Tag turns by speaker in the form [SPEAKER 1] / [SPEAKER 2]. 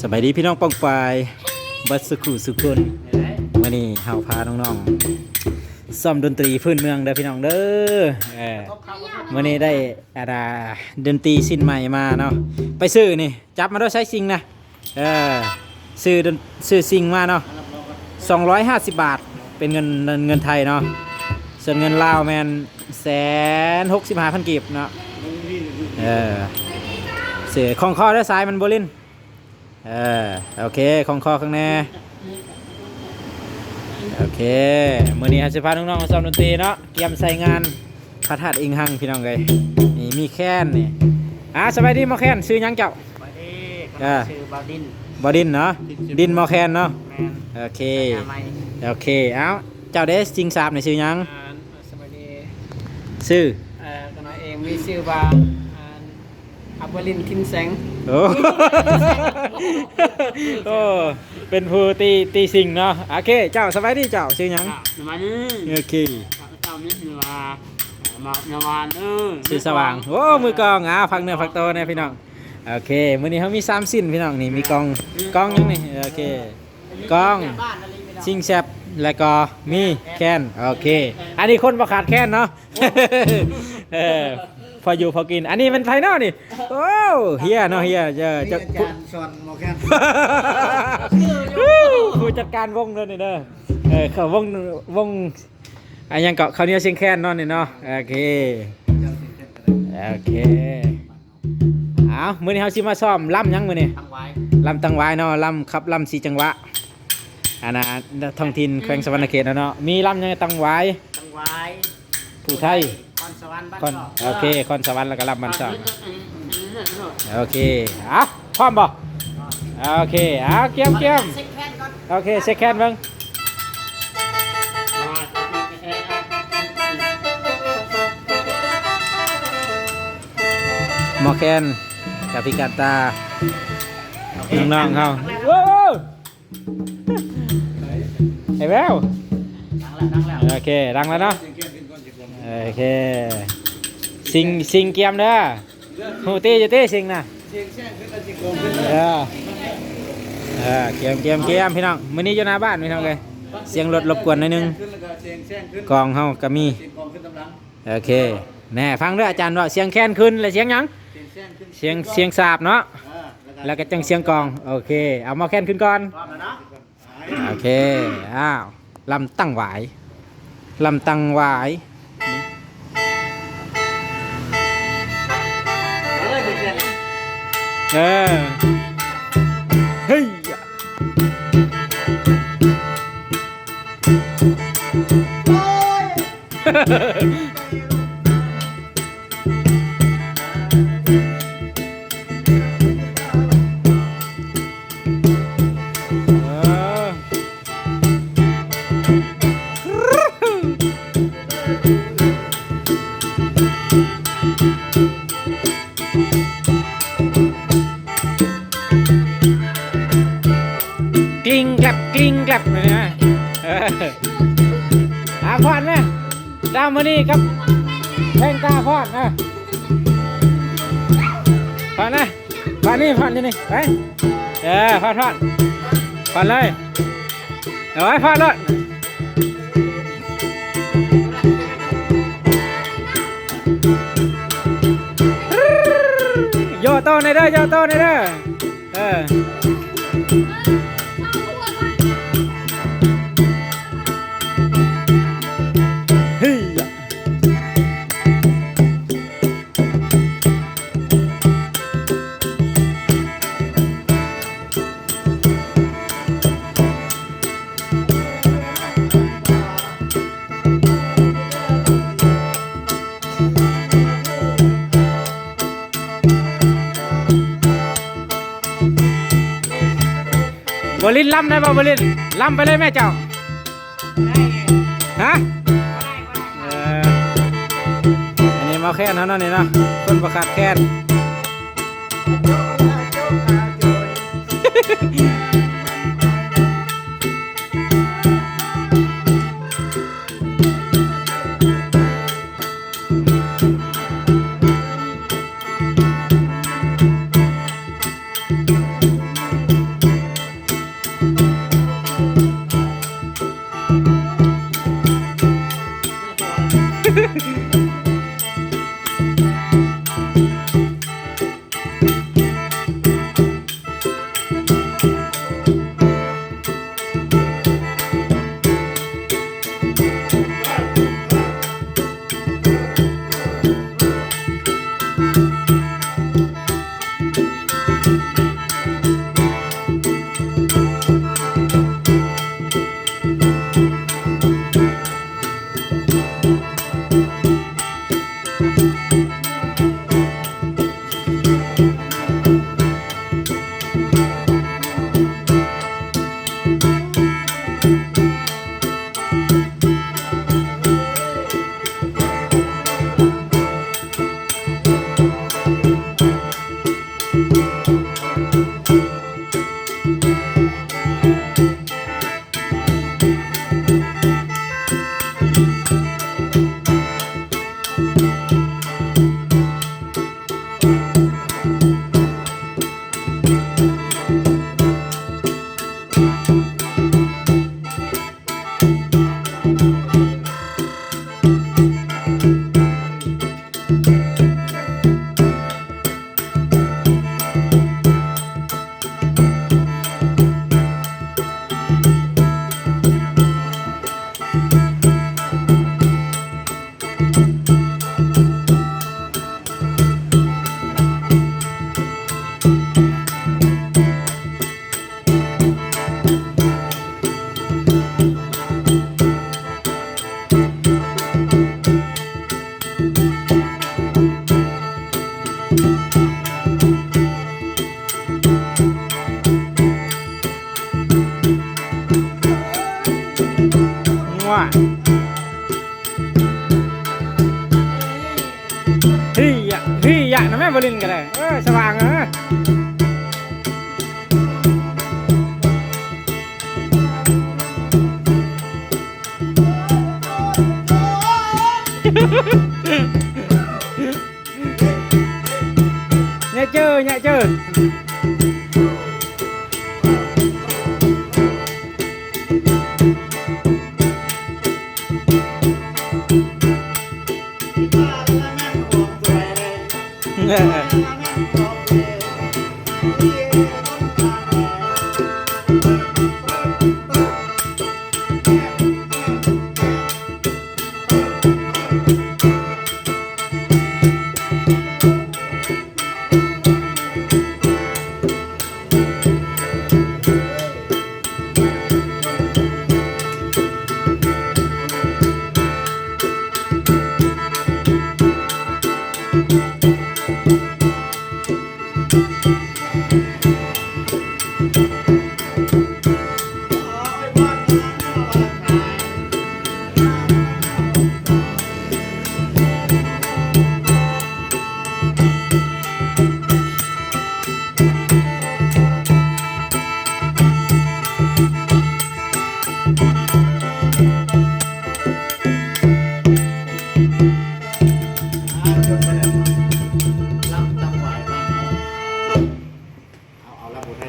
[SPEAKER 1] สบายดีพี่น้องป้องปายบัดสุขุสุคนมื่อนี้เฮาพาน้องๆซ่อมดนตรีพื้นเมืองเด้อพี่น้องเด้อเออมื่อนี้ได้อาดาดนตรีสิ้นใหม่มาเนาะไปซื้อนี่จับมาด้วยใช้ซิงนะเออซื้อดนซื้อซิงมาเนาะ250บาทเป็นเงินเงินไทยเนาะส่วนเงินลาวแมนแสนหกสิบห้าพันกีบเนาะเออเสือของคอด้านซ้ายมันโบลิน เออโอเคของคอข้างในโอเคมือนี้อาจจะพาน้องๆมาซ้อมดนตรีเนาะเตรียมใส่งานพระธาตุอิงหังพี่น้องเลยนี่มีแค้นนี่อะสบายดีหมอแค้นซื้อหยังเจ้า
[SPEAKER 2] สวัสดี
[SPEAKER 1] อ่า
[SPEAKER 2] ชื่อบาวดิน
[SPEAKER 1] บอดินเนาะดินหมอแค้นเนาะ
[SPEAKER 2] แมน
[SPEAKER 1] โอเค
[SPEAKER 2] ทำไม
[SPEAKER 1] โอเคเอ้าเจ้าเดสจิงสาบในซื้อหยัง
[SPEAKER 2] อ่าสวัสดี
[SPEAKER 1] ซื้อ
[SPEAKER 2] เอ่อกันน้อยเองมีชื่อว่าอ่าอับวลินคินแสง
[SPEAKER 1] โอ้ โอ้เป็นผู้ตีตีสิงเนาะโอเคเจ้าสบายดีเจ้าซื้อหยัง
[SPEAKER 2] มานี่
[SPEAKER 1] โอเค
[SPEAKER 2] เจ้านี่คือว่ามาเนวานเออ
[SPEAKER 1] สีสว่างโอ้มือกลองอะพักเนื้อพักโตเนี่ยพี่น้องโอเคมื้อนี้เขามีสามสิ้นพี่น้องนี่มีกลองกลองยังนี่โอเคกลอง
[SPEAKER 2] บ้านอะไรไม่ได้
[SPEAKER 1] ชิงแซบแล้วก็มีแคนโอเค อันนี้คนประขาดแคนเนาะเออ พออยู่พอกิน อันนี้เป็นไทยเนาะนี่โอ้เฮียเนาะเฮียเจะจะ
[SPEAKER 3] อาจารย์สอนหมอแค้น
[SPEAKER 1] ผู้จัดการวงเลยนี่เด้อเออเขาวงวงอันยังเกาะเขาวเหนี้ยวเชียงแคนเนาะนี่เนาะโอเคโอเคเอามื้อนี้เฮาสิมาซ้อมล่ำหยังมื้อนี้
[SPEAKER 2] ตั้งไว้
[SPEAKER 1] ล่ำตังหวายเนาะล่ำครับล่ำสีจังหวะอันน่ะท้องถิ่นแขวงสวรรณเขตเนาะเนาะมีล่ำหยังตังหวาย
[SPEAKER 2] ตั้งไว้
[SPEAKER 1] ผู้ไทย
[SPEAKER 2] คอนสวรรค์บ้าน
[SPEAKER 1] คอน
[SPEAKER 2] เกาะ
[SPEAKER 1] โอเคคอนสวรรค์แล้วก็ล่ำบ้านซ่อง
[SPEAKER 2] อืมอืมอืมอืม
[SPEAKER 1] โอเคอะพร้อมบ่โอเคอะเกียมเกียม
[SPEAKER 2] เซ็กแคนก่อน
[SPEAKER 1] โอเคเช็คแคนเบิ่งหมอแคนกับพิการตาน้องๆเขาโว้วไอ้แวว
[SPEAKER 2] ดังแล้วดังแล้ว
[SPEAKER 1] โอเคดังแล้วเนาะ โอเค สิงสิงเกียมเด้อหูตีจะตีสิงนะ
[SPEAKER 3] เสียงขึ้นแล้วสิโกงขึ้น
[SPEAKER 1] เออเออเกียมเกียมเกียมพี่น้องมื้อนี้อยู่หน้าบ้านพี่น้องเลยเสียงรถรบกวนหน่อยนึง
[SPEAKER 3] ขึ้นแล้วก็เสียงแค้นขึ้น
[SPEAKER 1] กองเฮาก็มีโอเคแน่ฟังเด้ออาจารย์ว่าเสียงแค้นขึ้นแล้วเสียงยัง
[SPEAKER 3] เสียง
[SPEAKER 1] เสียงสาบเนาะแล้วก็จังเสียงกองโอเค เอามาแค้นขึ้นก่อนโอเคอ้าวลำตั้งหวายลำตั้งหวาย
[SPEAKER 2] เออ
[SPEAKER 1] เฮ้ย บเลยนะเอาพอดนะดาวมานี่ครับแพงตาพอดนะพอดนะพอดนี่พอดนี่นี่ไปเออพอดพอดพอดเลยเอาไว้พอดเลยโยโต้ในเด้อโยโต้ในเด้อเออ บรินล่ำได้ป่ะบรินล่ำไปเลยแม่เจ้าฮะอันนี้มาแค่นั้นเนาะนี่เนาะคนประกาศแค่
[SPEAKER 2] บรินกันเลยเออสว่างเออ nhẹ chơi nhẹ chơi 来来 Música